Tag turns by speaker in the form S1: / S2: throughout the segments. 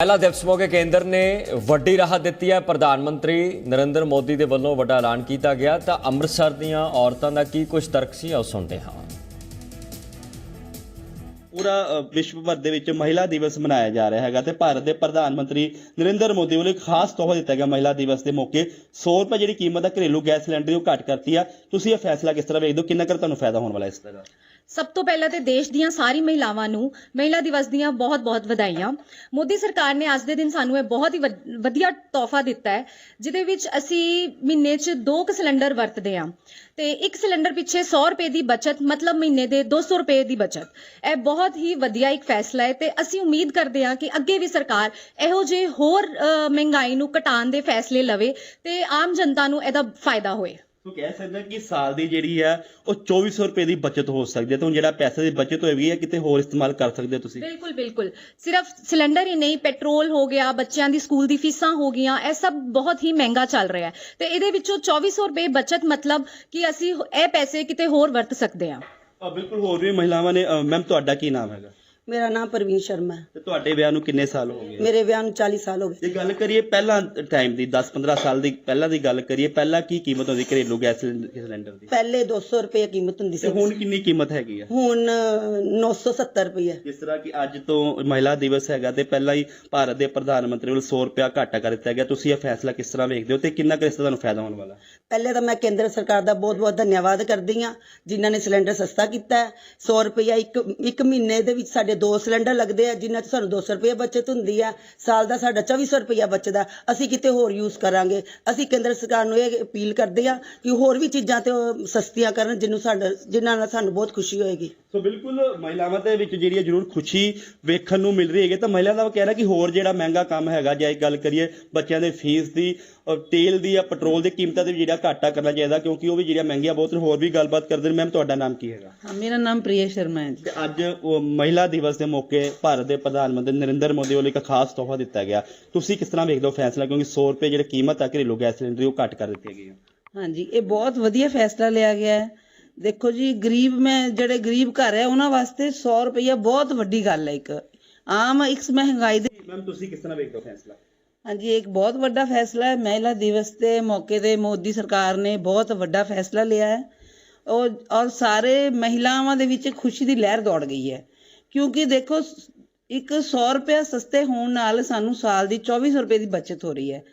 S1: ਪਹਿਲਾ ਦਿਵਸ ਮੌਕੇ ਕੇਂਦਰ ਨੇ ਵੱਡੀ ਰਾਹਤ ਦਿੱਤੀ ਹੈ। ਪ੍ਰਧਾਨ ਮੰਤਰੀ ਨਰਿੰਦਰ ਮੋਦੀ ਦੇ ਵੱਲੋਂ ਵੱਡਾ ਐਲਾਨ ਕੀਤਾ ਗਿਆ। ਤਾਂ ਅੰਮ੍ਰਿਤਸਰ ਦੀਆਂ ਔਰਤਾਂ ਦਾ ਕੀ ਕੁਝ ਤਰਕ ਸੀ, ਆਓ ਸੁਣਦੇ ਹਾਂ।
S2: ਪੂਰਾ ਵਿਸ਼ਵ ਭਰ ਦੇ ਵਿੱਚ ਮਹਿਲਾ ਦਿਵਸ ਮਨਾਇਆ ਜਾ ਰਿਹਾ ਹੈਗਾ ਤੇ ਭਾਰਤ ਦੇ ਪ੍ਰਧਾਨ ਮੰਤਰੀ ਨਰਿੰਦਰ ਮੋਦੀ ਵੱਲੋਂ ਇੱਕ ਖਾਸ ਤੋਹਫਾ ਦਿੱਤਾ ਗਿਆ ਮਹਿਲਾ ਦਿਵਸ ਦੇ ਮੌਕੇ। 100 ਰੁਪਏ ਜਿਹੜੀ ਕੀਮਤ ਹੈ ਘਰੇਲੂ ਗੈਸ ਸਿਲੰਡਰ ਦੀ ਉਹ ਘੱਟ ਕਰਤੀ ਆ। ਤੁਸੀਂ ਇਹ ਫੈਸਲਾ ਕਿਸ ਤਰ੍ਹਾਂ ਵੇਖਦੇ ਹੋ? ਕਿੰਨਾ ਕਰ ਤੁਹਾਨੂੰ ਫਾਇਦਾ ਹੋਣ ਵਾਲਾ ਇਸ ਤਰ੍ਹਾਂ
S3: ਸਭ ਤੋਂ ਪਹਿਲਾਂ ਤੇ ਦੇਸ਼ ਦੀਆਂ ਸਾਰੀ ਮਹਿਲਾਵਾਂ ਨੂੰ ਮਹਿਲਾ ਦਿਵਸ ਦੀਆਂ ਬਹੁਤ-ਬਹੁਤ ਵਧਾਈਆਂ। ਮੋਦੀ ਸਰਕਾਰ ਨੇ ਅੱਜ ਦੇ ਦਿਨ ਸਾਨੂੰ ਇਹ ਬਹੁਤ ਹੀ ਵਧ- ਵਧੀਆ ਤੋਹਫਾ ਦਿੱਤਾ ਹੈ, ਜਿਹਦੇ ਵਿੱਚ ਅਸੀਂ ਮਹੀਨੇ 'ਚ ਦੋ ਕੁ ਸਿਲੰਡਰ ਵਰਤਦੇ ਹਾਂ ਤੇ ਇੱਕ ਸਿਲੰਡਰ ਪਿੱਛੇ 100 ਰੁਪਏ ਦੀ ਬਚਤ, ਮਤਲਬ ਮਹੀਨੇ ਦੇ 200 ਰੁਪਏ ਦੀ ਬਚਤ। ਇਹ ਬਹੁਤ ਹੀ ਵਧੀਆ ਇੱਕ ਫੈਸਲਾ ਹੈ ਤੇ ਅਸੀਂ ਉਮੀਦ ਕਰਦੇ ਹਾਂ ਕਿ ਅੱਗੇ ਵੀ ਸਰਕਾਰ ਇਹੋ ਜਿਹੇ ਹੋਰ ਮਹਿੰਗਾਈ ਨੂੰ ਘਟਾਉਣ ਦੇ ਫੈਸਲੇ ਲਵੇ ਤੇ ਆਮ ਜਨਤਾ ਨੂੰ ਇਹਦਾ ਫਾਇਦਾ ਹੋਏ।
S2: ਤੋ ਕਹਿ ਸਕਦੇ ਕਿ ਸਾਲ ਦੀ ਜਿਹੜੀ ਹੈ ਉਹ 2400 ਰੁਪਏ ਦੀ ਬਚਤ ਹੋ ਸਕਦੀ ਹੈ ਤਾਂ ਹੁਣ ਜਿਹੜਾ ਪੈਸੇ ਦੀ ਬਚਤ ਹੋਏਗੀ ਹੈ ਕਿਤੇ ਹੋਰ ਇਸਤੇਮਾਲ ਕਰ ਸਕਦੇ ਹੋ ਤੁਸੀਂ?
S3: ਬਿਲਕੁਲ ਬਿਲਕੁਲ। ਸਿਰਫ ਸਿਲੰਡਰ ਹੀ ਨਹੀਂ ਪੈਟਰੋਲ ਹੋ ਗਿਆ ਬੱਚਿਆਂ ਦੀ ਸਕੂਲ ਦੀ ਫੀਸਾਂ ਹੋ ਗਈਆਂ ਇਹ ਸਭ ਬਹੁਤ ਹੀ ਮਹਿੰਗਾ ਚੱਲ ਰਿਹਾ ਹੈ। ਤੇ ਇਹਦੇ ਵਿੱਚੋਂ 2400 ਰੁਪਏ ਬਚਤ ਮਤਲਬ ਕਿ ਅਸੀਂ ਇਹ ਪੈਸੇ ਕਿਤੇ ਹੋਰ ਵਰਤ ਸਕਦੇ ਹਾਂ।
S2: ਬਿਲਕੁਲ ਹੋਰ ਵੀ ਮਹਿਲਾਵਾਂ ਨੇ ਮੈਮ ਤੁਹਾਡਾ ਕੀ ਨਾਮ ਹੈਗਾ?
S4: ਮੇਰਾ ਨਾਮ ਪ੍ਰਵੀਨ ਸ਼ਰਮਾ ਹੈ।
S2: ਤੇ ਤੁਹਾਡੇ ਵਿਆਹ ਨੂੰ ਕਿੰਨੇ ਸਾਲ ਹੋ ਗਏ?
S4: ਮੇਰੇ ਵਿਆਹ ਨੂੰ 40 ਸਾਲ ਹੋ ਗਏ।
S2: ਜੇ ਗੱਲ ਕਰੀਏ ਪਹਿਲਾਂ ਟਾਈਮ ਦੀ 10-15 ਸਾਲ ਦੀ ਪਹਿਲਾਂ ਦੀ ਗੱਲ ਕਰੀਏ ਪਹਿਲਾਂ ਕੀ ਕੀਮਤ ਹੁੰਦੀ ਘਰੇਲੂ ਗੈਸ ਸਿਲੰਡਰ ਦੀ?
S4: ਪਹਿਲੇ 200 ਰੁਪਏ ਕੀਮਤ ਹੁੰਦੀ
S2: ਤੇ
S4: ਸੀ।
S2: ਹੁਣ ਕਿੰਨੀ ਕੀਮਤ ਹੈਗੀ ਆ?
S4: ਹੁਣ 970 ਰੁਪਏ।
S2: ਜਿਸ ਤਰ੍ਹਾਂ ਕਿ ਅੱਜ ਤੋਂ ਮਹਿਲਾ ਦਿਵਸ ਹੈਗਾ ਤੇ ਪਹਿਲਾਂ ਹੀ ਭਾਰਤ ਦੇ ਪ੍ਰਧਾਨ ਮੰਤਰੀ ਵੱਲੋਂ 100 ਰੁਪਇਆ ਘਾਟਾ ਕਰ ਦਿੱਤਾ ਗਿਆ। ਤੁਸੀਂ ਇਹ ਫੈਸਲਾ ਕਿਸ ਤਰ੍ਹਾਂ ਵੇਖਦੇ ਹੋ ਤੇ ਕਿੰਨਾ ਕੁ ਇਸ ਦਾ ਤੁਹਾਨੂੰ ਫਾਇਦਾ ਹੋਣ ਵਾਲਾ?
S4: ਪਹਿਲੇ ਤਾਂ ਮੈਂ ਕੇਂਦਰ ਸਰਕਾਰ ਦਾ ਬਹੁਤ-ਬਹੁਤ ਧੰਨਵਾਦ ਕਰਦੀ ਹਾਂ ਜਿਨ੍ਹਾਂ ਨੇ ਸਿਲੰਡਰ ਸਸਤਾ ਕੀਤਾ ਹੈ। 100 ਰੁਪਇਆ ਇੱਕ ਇੱਕ ਮਹੀਨੇ ਦੇ ਵਿੱਚ ਸਾਡੇ ਦੋ ਸਿਲੰਡਰ ਲੱਗਦੇ ਆ ਜਿਨ੍ਹਾਂ 'ਚ ਸਾਨੂੰ 200 ਰੁਪਏ ਬਚਤ ਹੁੰਦੀ ਹੈ ਸਾਲ ਦਾ ਸਾਡਾ 2400 ਰੁਪਇਆ ਬਚਦਾ। ਅਸੀਂ ਕਿਤੇ ਹੋਰ ਯੂਜ਼ ਕਰਾਂਗੇ। ਅਸੀਂ ਕੇਂਦਰ ਸਰਕਾਰ ਨੂੰ ਇਹ ਅਪੀਲ ਕਰਦੇ ਹਾਂ ਕਿ ਹੋਰ ਵੀ ਚੀਜ਼ਾਂ ਤੇ ਉਹ ਸਸਤੀਆਂ ਕਰਨ ਜਿਹਨੂੰ ਸਾਡਾ ਜਿਨ੍ਹਾਂ ਨਾਲ ਸਾਨੂੰ ਬਹੁਤ ਖੁਸ਼ੀ ਹੋਏਗੀ।
S2: ਸੋ ਬਿਲਕੁਲ ਮਹਿਲਾਵਾਂ ਦੇ ਵਿੱਚ ਜਿਹੜੀ ਹੈ ਜ਼ਰੂਰ ਖੁਸ਼ੀ ਵੇਖਣ ਨੂੰ ਮਿਲ ਰਹੀ ਹੈਗੀ ਤਾਂ ਮਹਿਲਾ ਦਾ ਕਹਿਣਾ ਕਿ ਹੋਰ ਜਿਹੜਾ ਮਹਿੰਗਾ ਕੰਮ ਹੈਗਾ ਜੇ ਗੱਲ ਕਰੀਏ ਬੱਚਿਆਂ ਦੇ ਫੀਸ ਦੀ ਔਰ ਤੇਲ ਦੀ ਜਾਂ ਪੈਟਰੋਲ ਦੀ ਕੀਮਤਾਂ ਤੇ ਵੀ ਜਿਹੜਾ ਘਾਟਾ ਕਰਨਾ ਚਾਹੀਦਾ ਕਿਉਂਕਿ ਉਹ ਵੀ ਜਿਹੜੀਆਂ ਮਹਿੰਗੀਆਂ ਬਹੁਤ ਹੋਰ ਵੀ ਗੱਲਬਾਤ ਕਰਦੇ ਨੇ। ਮੈਮ ਤੁਹਾਡਾ ਨਾਮ ਕੀ ਹੈਗਾ?
S5: ਮੇਰਾ ਨਾਮ ਪ੍ਰਿਆ ਸ਼ਰਮਾ ਹੈ ਜੀ।
S2: ਤੇ ਅੱਜ ਉਹ ਮਹਿਲਾ ਦਿਵਸ ਦੇ ਮੌਕੇ ਭਾਰਤ ਦੇ ਪ੍ਰਧਾਨ ਮੰਤਰੀ ਨਰਿੰਦਰ ਮੋਦੀ ਵੱਲੋਂ ਇੱਕ ਖਾਸ ਤੋਹਫਾ ਦਿੱਤਾ ਗਿਆ। ਤੁਸੀਂ ਕਿਸ ਤਰ੍ਹਾਂ ਵੇਖਦੇ ਹੋ ਫੈਸਲਾ? ਕਿਉਂਕਿ 100 ਰੁਪਏ ਜਿਹੜੀ ਕੀਮਤ ਆ ਘਰੇਲੂ ਗੈਸ ਸਿਲੰਡਰ ਦੀ ਉਹ ਘੱਟ ਕਰ ਦਿੱਤੀ ਗਈ ਹੈ
S5: ਹਾਂਜੀ ਇਹ ਬਹੁਤ ਵਧੀਆ ਫੈਸਲਾ ਲਿਆ ਗਿਆ ਹੈ। ਦੇਖੋ ਜੀ ਗਰੀਬ ਮੈਂ ਜਿਹੜੇ ਗਰੀਬ ਘਰ ਹੈ ਉਹਨਾਂ ਵਾਸਤੇ 100 ਰੁਪਈਆ ਬਹੁਤ ਵੱਡੀ ਗੱਲ ਹੈ ਇੱਕ। ਆਮ ਇੱਕ ਮਹਿੰਗਾਈ ਦੇ
S2: ਮੈਮ ਤੁਸੀਂ ਕਿਸ ਤਰ੍ਹਾਂ ਵੇਖਦੇ ਹੋ ਫੈਸਲਾ?
S5: ਹਾਂਜੀ ਇੱਕ ਬਹੁਤ ਵੱਡਾ ਫੈਸਲਾ ਹੈ। ਮਹਿਲਾ ਦਿਵਸ ਦੇ ਮੌਕੇ ਤੇ ਮੋਦੀ ਸਰਕਾਰ ਨੇ ਬਹੁਤ ਵੱਡਾ ਫੈਸਲਾ ਲਿਆ ਹੈ। ਔਰ ਸਾਰੇ ਮਹਿਲਾਵਾਂ ਦੇ ਵਿੱਚ ਖੁਸ਼ੀ ਦੀ ਲਹਿਰ ਦੌੜ ਗਈ ਹੈ। ਕਿਉਂਕਿ ਦੇਖੋ ਸ- ਇੱਕ 100 ਰੁਪਏ ਸਸਤੇ ਹੋਣ ਨਾਲ ਸਾਨੂੰ ਸਾਲ ਦੀ 2400 ਰੁਪਏ ਦੀ ਬਚਤ ਹੋ ਰਹੀ ਹੈ।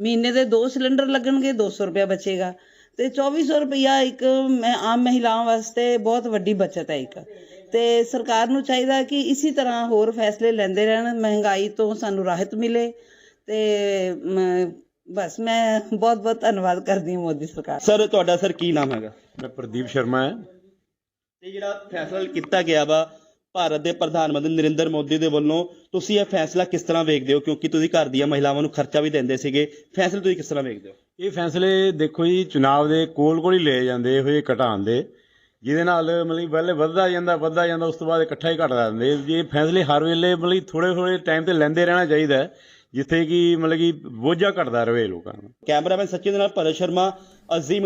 S5: ਮਹੀਨੇ ਦੇ ਦੋ ਸਿਲੰਡਰ ਲੱਗਣਗੇ 200 ਰੁਪਏ ਬਚੇਗਾ। ਤੇ 2400 ਰੁਪਇਆ ਇੱਕ ਮੈਂ ਆਮ ਮਹਿਲਾਵਾਂ ਵਾਸਤੇ ਬਹੁਤ ਵੱਡੀ ਬਚਤ ਹੈ ਇੱਕ। ਤੇ ਸਰਕਾਰ ਨੂੰ ਚਾਹੀਦਾ ਕਿ ਇਸੇ ਤਰ੍ਹਾਂ ਹੋਰ ਫੈਸਲੇ ਲੈਂਦੇ ਰਹਿਣ ਮਹਿੰਗਾਈ ਤੋਂ ਸਾਨੂੰ ਰਾਹਤ ਮਿਲੇ। ਤੇ ਬਸ ਮੈਂ ਬਹੁਤ ਬਹੁਤ ਧੰਨਵਾਦ ਕਰਦੀ ਹਾਂ ਮੋਦੀ ਸਰਕਾਰ
S2: ਸਰ ਤੁਹਾਡਾ ਸਰ ਕੀ ਨਾਮ ਹੈਗਾ?
S6: ਮੈਂ ਪ੍ਰਦੀਪ ਸ਼ਰਮਾ ਹੈ।
S2: ਤੇ ਜਿਹੜਾ ਫੈਸਲਾ ਕੀਤਾ ਗਿਆ ਵਾ ਭਾਰਤ ਦੇ ਪ੍ਰਧਾਨ ਮੰਤਰੀ ਨਰਿੰਦਰ ਮੋਦੀ ਦੇ ਵੱਲੋਂ ਤੁਸੀਂ ਇਹ ਫੈਸਲਾ ਕਿਸ ਤਰ੍ਹਾਂ ਵੇਖਦੇ ਹੋ? ਕਿਉਂਕਿ ਤੁਸੀਂ ਘਰ ਦੀਆਂ ਮਹਿਲਾਵਾਂ ਨੂੰ ਖਰਚਾ ਵੀ ਦਿੰਦੇ ਸੀਗੇ। ਫੈਸਲਾ ਤੁਸੀਂ ਕਿਸ ਤਰ੍ਹਾਂ ਵੇਖਦੇ ਹੋ?
S6: ਇਹ ਫੈਸਲੇ ਦੇਖੋ ਜੀ ਚੁਣਾਵ ਦੇ ਕੋਲ ਕੋਲ ਹੀ ਲਏ ਜਾਂਦੇ ਇਹੋ ਜਿਹੇ ਘਟਾਉਣ ਦੇ। ਜਿਹਦੇ ਨਾਲ ਮਤਲਬ ਪਹਿਲੇ ਵੱਧਦਾ ਜਾਂਦਾ ਵੱਧਦਾ ਜਾਂਦਾ ਉਸ ਤੋਂ ਬਾਅਦ ਇਕੱਠਾ ਹੀ ਘਟਦਾ ਜਾਂਦੇ ਇਹ ਫੈਸਲੇ ਹਰ ਵੇਲੇ ਮਤਲਬ ਥੋੜੇ ਥੋੜੇ ਟਾਈਮ ਤੇ ਲੈਂਦੇ ਰਹਿਣਾ ਚਾਹੀਦਾ ਜਿੱਥੇ ਕਿ ਮਤਲਬ ਕਿ ਬੋਝਾ ਘਟਦਾ ਰਹੇ ਲੋਕਾਂ ਨੂੰ।
S2: ਕੈਮਰਾਮੈਨ ਸਚਿਨ ਦੇ ਨਾਲ ਭਰਤ ਸ਼ਰਮਾ ਅਜ਼ੀਮ